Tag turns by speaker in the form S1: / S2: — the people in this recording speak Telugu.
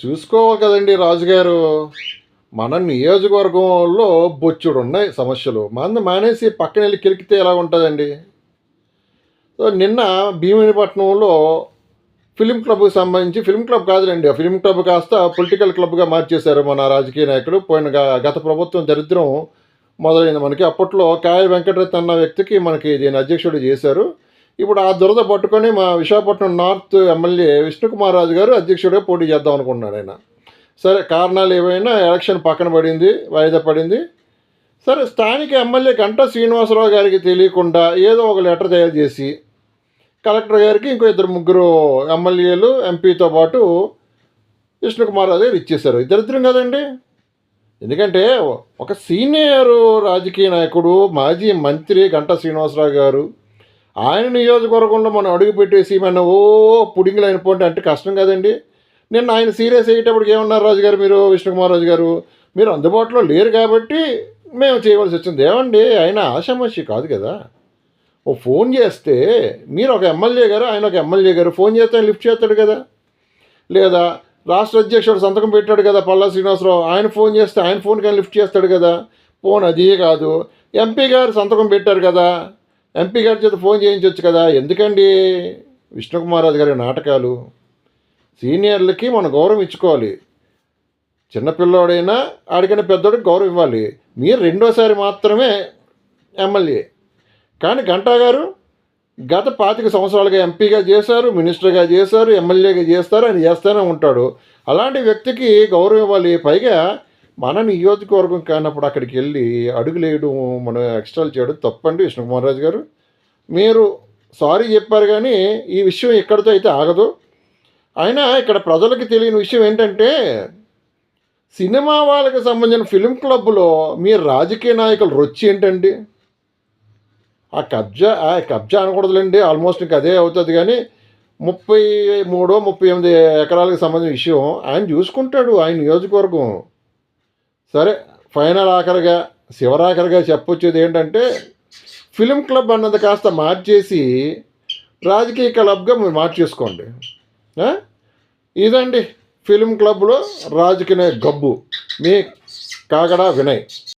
S1: చూసుకోవాలి కదండి రాజుగారు. మన నియోజకవర్గంలో బొచ్చుడు ఉన్నాయి సమస్యలు. మంది మానేసి పక్కన వెళ్ళి కిలికితే ఎలా ఉంటుందండి? సో నిన్న భీమినిపట్నంలో ఫిలిం క్లబ్కి సంబంధించి ఫిలిం క్లబ్ కాదులేండి ఆ ఫిలిం క్లబ్ కాస్త పొలిటికల్ క్లబ్గా మార్చేశారు మన రాజకీయ నాయకుడు. పోయిన గత ప్రభుత్వం దరిద్రం మొదలైంది మనకి. అప్పట్లో కాయ వెంకటరత్ అన్న వ్యక్తికి మనకి దీని అధ్యక్షుడు చేశారు. ఇప్పుడు ఆ దురద పట్టుకొని మా విశాఖపట్నం నార్త్ ఎమ్మెల్యే విష్ణుకుమార్ రాజు గారు అధ్యక్షుడిగా పోటీ చేద్దాం అనుకుంటున్నాడు ఆయన. సరే కారణాలు ఏవైనా ఎలక్షన్ పక్కన పడింది వాయిదా పడింది. సరే స్థానిక ఎమ్మెల్యే గంటా శ్రీనివాసరావు గారికి తెలియకుండా ఏదో ఒక లెటర్ తయారు చేసి కలెక్టర్ గారికి ఇంకో ఇద్దరు ముగ్గురు ఎమ్మెల్యేలు ఎంపీతో పాటు విష్ణుకుమార్ రాజు గారు ఇచ్చేశారు. ఇద్దరిద్దరం కదండి? ఎందుకంటే ఒక సీనియర్ రాజకీయ నాయకుడు మాజీ మంత్రి గంటా శ్రీనివాసరావు గారు ఆయన నియోజకవర్గంలో మనం అడుగు పెట్టేసి మన ఓ పుడింగులు అయిపోండి అంటే కష్టం కదండి. నిన్న ఆయన సీరియస్ అయ్యేటప్పటికి ఏమన్నారు రాజు గారు మీరు విష్ణుకుమార్ రాజు గారు? మీరు అందుబాటులో లేరు కాబట్టి మేము చేయవలసి వచ్చింది. ఏమండి ఆయన ఆశామషి కాదు కదా. ఓ ఫోన్ చేస్తే మీరు ఒక ఎమ్మెల్యే గారు ఆయన ఒక ఎమ్మెల్యే గారు ఫోన్ చేస్తే ఆయన లిఫ్ట్ చేస్తాడు కదా. లేదా రాష్ట్ర అధ్యక్షుడు సంతకం పెట్టాడు కదా పల్లా శ్రీనివాసరావు ఆయన ఫోన్ చేస్తే ఆయన ఫోన్ కానీ లిఫ్ట్ చేస్తాడు కదా. ఫోన్ అది కాదు. ఎంపీ గారు సంతకం పెట్టారు కదా. ఎంపీ గారి చేత ఫోన్ చేయించవచ్చు కదా. ఎందుకండి? విష్ణుకుమార్ రాజు గారి నాటకాలు. సీనియర్లకి మనం గౌరవం ఇచ్చుకోవాలి. చిన్నపిల్లోడైనా ఆడికైనా పెద్దోడికి గౌరవం ఇవ్వాలి. మీరు రెండోసారి మాత్రమే ఎమ్మెల్యే. కానీ గంటా గారు గత పాతిక సంవత్సరాలుగా ఎంపీగా చేశారు మినిస్టర్గా చేశారు ఎమ్మెల్యేగా చేస్తారు ఆయన చేస్తూనే ఉంటాడు. అలాంటి వ్యక్తికి గౌరవం ఇవ్వాలి. పైగా మన నియోజకవర్గం కానప్పుడు అక్కడికి వెళ్ళి అడుగులేయడం మనం ఎక్స్ట్రాలు చేయడం తప్పండి విష్ణుకుమార్ రాజు గారు. మీరు సారీ చెప్పారు కానీ ఈ విషయం ఇక్కడితో అయితే ఆగదు. అయినా ఇక్కడ ప్రజలకు తెలియని విషయం ఏంటంటే సినిమా వాళ్ళకి సంబంధించిన ఫిలిం క్లబ్లో మీ రాజకీయ నాయకులు రొచ్చి ఏంటండి? ఆ కబ్జా ఆ కబ్జా అనకూడదులేండి ఆల్మోస్ట్ ఇంకా అదే అవుతుంది కానీ ముప్పై మూడో ముప్పై ఎనిమిది ఎకరాలకు సంబంధించిన విషయం ఆయన చూసుకుంటాడు ఆయన నియోజకవర్గం. సరే ఫైనల్ ఆఖరిగా శివరాఖరిగా చెప్పొచ్చేది ఏంటంటే ఫిలిం క్లబ్ అన్నది కాస్త మార్చేసి రాజకీయ క్లబ్గా మీరు మార్చేసుకోండి. ఇదండి ఫిలిం క్లబ్లో రాజకీయ గబ్బు. మీ కాగడా వినయ్.